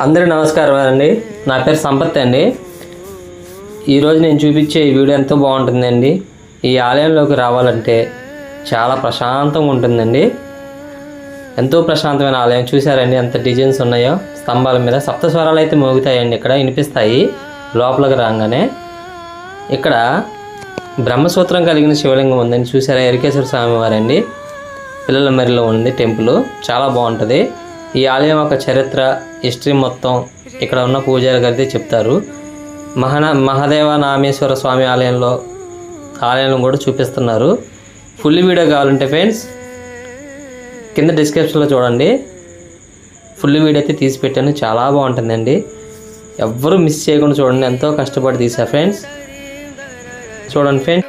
అందరూ నమస్కారం అండి. నా పేరు సంపత్ అండి. ఈరోజు నేను చూపించే ఈ వీడియో ఎంతో బాగుంటుందండి. ఈ ఆలయంలోకి రావాలంటే చాలా ప్రశాంతంగా ఉంటుందండి. ఎంతో ప్రశాంతమైన ఆలయం. చూసారండి ఎంత డిజైన్స్ ఉన్నాయో. స్తంభాల మీద సప్త స్వరాలు అయితే మోగుతాయండి. ఇక్కడ వినిపిస్తాయి. లోపలికి రాగానే ఇక్కడ బ్రహ్మసూత్రం కలిగిన శివలింగం ఉందండి. చూసారా ఎరికేశ్వర స్వామి వారండి. పిల్లల మరిలో ఉంది టెంపుల్. చాలా బాగుంటుంది. ఈ ఆలయం యొక్క చరిత్ర హిస్టరీ మొత్తం ఇక్కడ ఉన్న పూజారి గారితే చెప్తారు. మహన మహాదేవ నామేశ్వర స్వామి ఆలయంలో ఆలయం కూడా చూపిస్తున్నారు. ఫుల్ వీడియో కావాలంటే ఫ్రెండ్స్ కింద డిస్క్రిప్షన్లో చూడండి. ఫుల్ వీడియో అయితే తీసి పెట్టాను చాలా బాగుంటుందండి. ఎవ్వరూ మిస్ చేయకుండా చూడండి ఎంతో కష్టపడి తీసా ఫ్రెండ్స్. చూడండి ఫ్రెండ్స్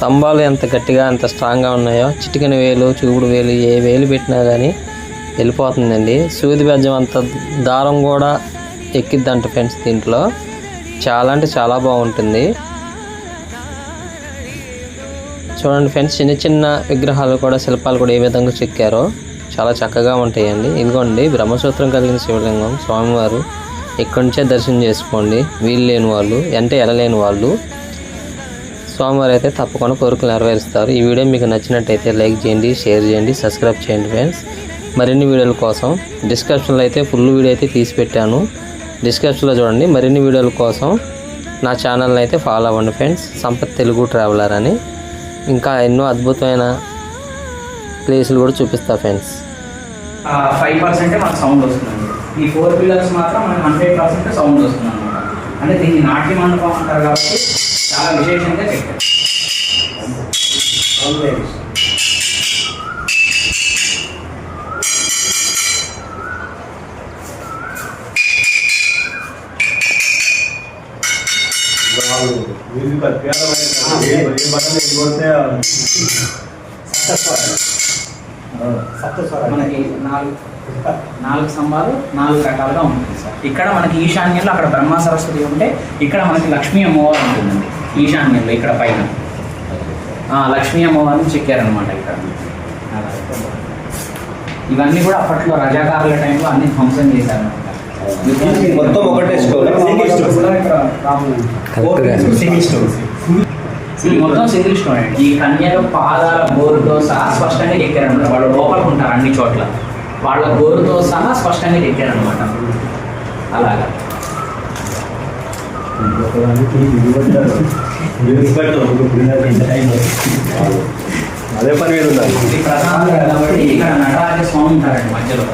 స్తంభాలు ఎంత గట్టిగా ఎంత స్ట్రాంగ్గా ఉన్నాయో చిటికెన వేలు చూపుడు వేలు ఏ వేలు పెట్టినా కానీ వెళ్ళిపోతుందండి. సూది బెజ్జం అంత దారం కూడా ఎక్కిద్దంట ఫ్రెండ్స్ దీంట్లో. చాలా అంటే చాలా బాగుంటుంది. చూడండి ఫ్రెండ్స్ చిన్న చిన్న విగ్రహాలు కూడా శిల్పాలు కూడా ఏ విధంగా చెక్కారో చాలా చక్కగా ఉంటాయండి. ఇదిగోండి బ్రహ్మసూత్రం కలిగిన శివలింగం. స్వామివారు ఇక్కడి నుంచే దర్శనం చేసుకోండి. వీలు లేని వాళ్ళు అంటే ఎడలేని వాళ్ళు స్వామివారు అయితే తప్పకుండా కోరికలు నెరవేరుస్తారు. ఈ వీడియో మీకు నచ్చినట్టయితే లైక్ చేయండి షేర్ చేయండి సబ్స్క్రైబ్ చేయండి ఫ్రెండ్స్. మరిన్ని వీడియోల కోసం డిస్క్రిప్షన్లో అయితే ఫుల్ వీడియో అయితే తీసి పెట్టాను. డిస్క్రిప్షన్లో చూడండి మరిన్ని వీడియోల కోసం నా ఛానల్ని అయితే ఫాలో అవ్వండి ఫ్రెండ్స్. సంపత్ తెలుగు ట్రావెలర్ అని. ఇంకా ఎన్నో అద్భుతమైన ప్లేసులు కూడా చూపిస్తా ఫ్రెండ్స్. ఫైవ్ పర్సెంటే మనకు సౌండ్ వస్తుందండి. ఈ ఫోర్ పిల్లర్స్ మాత్రం మనకి హండ్రెడ్ పర్సెంట్ సౌండ్ వస్తుంది అనమాట అంటే దీన్ని నాట్య మండపం అంటారు కాబట్టి చాలా విశేషంగా చెప్పారు. మనకి నాలుగు నాలుగు స్తంభాలు నాలుగు రకాలుగా ఉంటుంది సార్. ఇక్కడ మనకి ఈశాన్యంలో అక్కడ బ్రహ్మ సరస్వతి ఉంటే ఇక్కడ మనకి లక్ష్మీ అమ్మవారు ఉంటుందండి. ఈశాన్యంలో ఇక్కడ పైన. ఆ, లక్ష్మీ అమ్మవారిని చెక్కారనమాట ఇక్కడ. అలా. ఇవన్నీ కూడా అప్పట్లో రజాకారుల టైంలో అన్ని ధ్వంసం చేశారనమాట మొత్తం ఒకటే store. Single store single store ఇది మొత్తం సింగిల్ స్టోన్ అండి ఈ కన్యక పాదాల గోరుతో సహా స్పష్టంగా ఎక్కారనమాట వాళ్ళు లోపలికి ఉంటారు అన్ని చోట్ల. వాళ్ళ గోరుతో సహా స్పష్టంగా ఎక్కారనమాట అలాగా. అదే పని మీద ఉండాలి. కాబట్టి ఇక్కడ నటరాజ స్వామి ఉంటారండి మధ్యలో.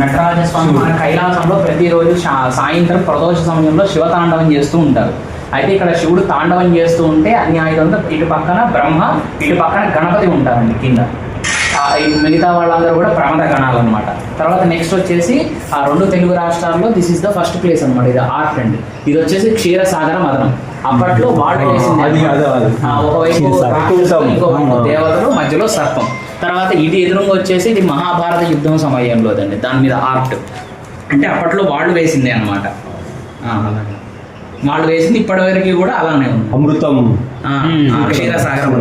నటరాజ స్వామి మన కైలాసంలో ప్రతిరోజు సాయంత్రం ప్రదోష సమయంలో శివ తాండవం చేస్తూ ఉంటారు. అయితే ఇక్కడ శివుడు తాండవం చేస్తూ ఉంటే అన్ని ఆయుధంతో ఇటు పక్కన బ్రహ్మ ఇటు పక్కన గణపతి ఉంటారండి కింద. మిగతా వాళ్ళందరూ కూడా ప్రమద గణాలు అనమాట తర్వాత నెక్స్ట్ వచ్చేసి ఆ రెండు తెలుగు రాష్ట్రాల్లో this is the first place అనమాట ఇది ఆర్ట్ అండి ఇది వచ్చేసి క్షీరసాగర మదనం. అప్పట్లో వాళ్ళు ఒకవైపు క్షీరసాగరం. ఇంకోవైపు దేవతలు మధ్యలో సర్పం. తర్వాత ఇది ఎదురుగా వచ్చేసి ఇది మహాభారత యుద్ధం సమయంలోదండి దాని మీద ఆర్ట్ అంటే అప్పట్లో వాళ్ళు వేసింది అనమాట వాళ్ళు వేసింది ఇప్పటివరకు కూడా అలానే ఉంది. అమృతం. ఆ, ఆ, క్షీరసాగరం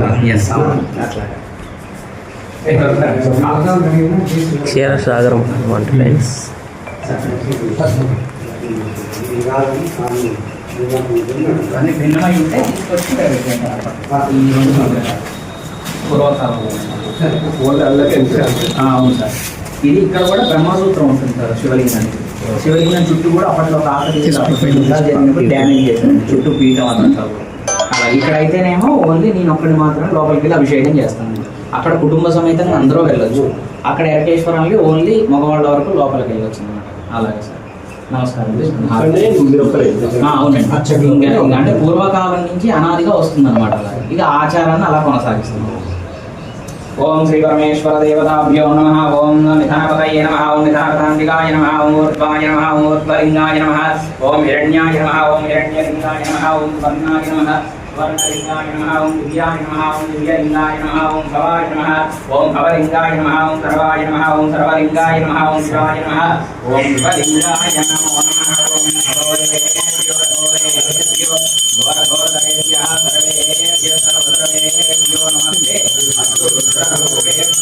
ఎస్ క్షీరసాగరం అనమాట ఫ్రెండ్స్ అన్ని భిన్నమై ఉంటే అవును సార్. ఇది ఇక్కడ కూడా బ్రహ్మసూత్రం ఉంటుంది సార్ శివలింగానికి శివలింగం చుట్టూ కూడా అప్పట్లో కాకతీయ జరిగినప్పుడు డ్యామేజ్ చేశారు. చుట్టూ పీఠం అంతా. కూడా. అలా ఇక్కడ అయితేనేమో ఓన్లీ నేను ఒక్కడి మాత్రం లోపలికి వెళ్ళి అభిషేకం చేస్తాను. అక్కడ కుటుంబ సమేతంగా అందరూ వెళ్ళొచ్చు. అక్కడ ఎరకేశ్వరానికి ఓన్లీ మగవాళ్ళ వరకు లోపలికి వెళ్ళొచ్చు అనమాట అలాగే సార్. నమస్కారం అవునండి. అంటే పూర్వకాలం నుంచి అనాదిగా వస్తుంది అనమాట ఇక ఆచారాన్ని అలా కొనసాగిస్తున్నాం. ఓం శ్రీ పరమేశ్వర దేవతాభ్యో నమ. ఓం నిధనపతయే నమ. ఓం నిధనపతాంతికాయ నమ. ఓం ఊర్ధ్వాయ నమ. ఓం ఊర్ధ్వలింగాయ నమ. ఓం హిరణ్యాయ నమ. ఓం హిరణ్యలింగాయ నమ. ఓం వర్ణాయ నమ. వర్ణలింగాయ నమ ఓం దివ్యాయ నమ ఓం దివ్యలింగాయ నమ ఓం భవాయ నమ ఓం భవలింగాయ నమ ఓం సర్వాయ నమ ఓం సర్వలింగాయ నమ ఓం శివాయ నమ ఓం శివలింగాయ నమో నమః ఓం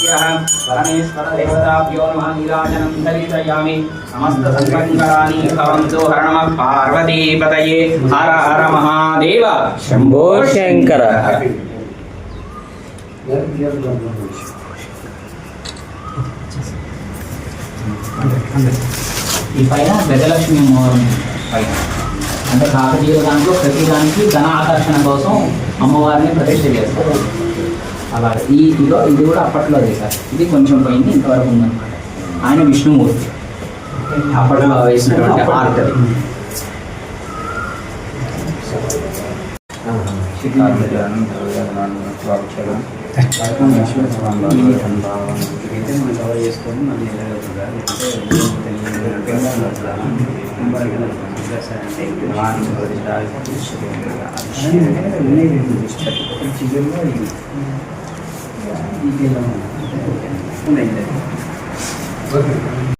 రుద్రరూపేభ్యः పరమేశ్వర దేవతాభ్యో నమః నీరాజనం దర్శయామి సమస్త సంకల్పరాణి భవంతు హర నమః పార్వతీపతయే హర హర మహాదేవ శంభో శంకర ఈ పైన గజలక్ష్మి అమ్మవారు పైన అంటే కాకతీయ దాంట్లో ప్రతి దానికి ధన ఆకర్షణ కోసం అమ్మవారిని ప్రతిష్ఠ చేస్తారు అలా. ఈ ఇదో ఇది కూడా అప్పట్లో చేశారు ఇది కొంచెం పోయింది ఇంతవరకు ఉందన్నమాట. ఆయన విష్ణుమూర్తి. అప్పట్లో వేసినటువంటి ఆర్ట్ అది. చికెన్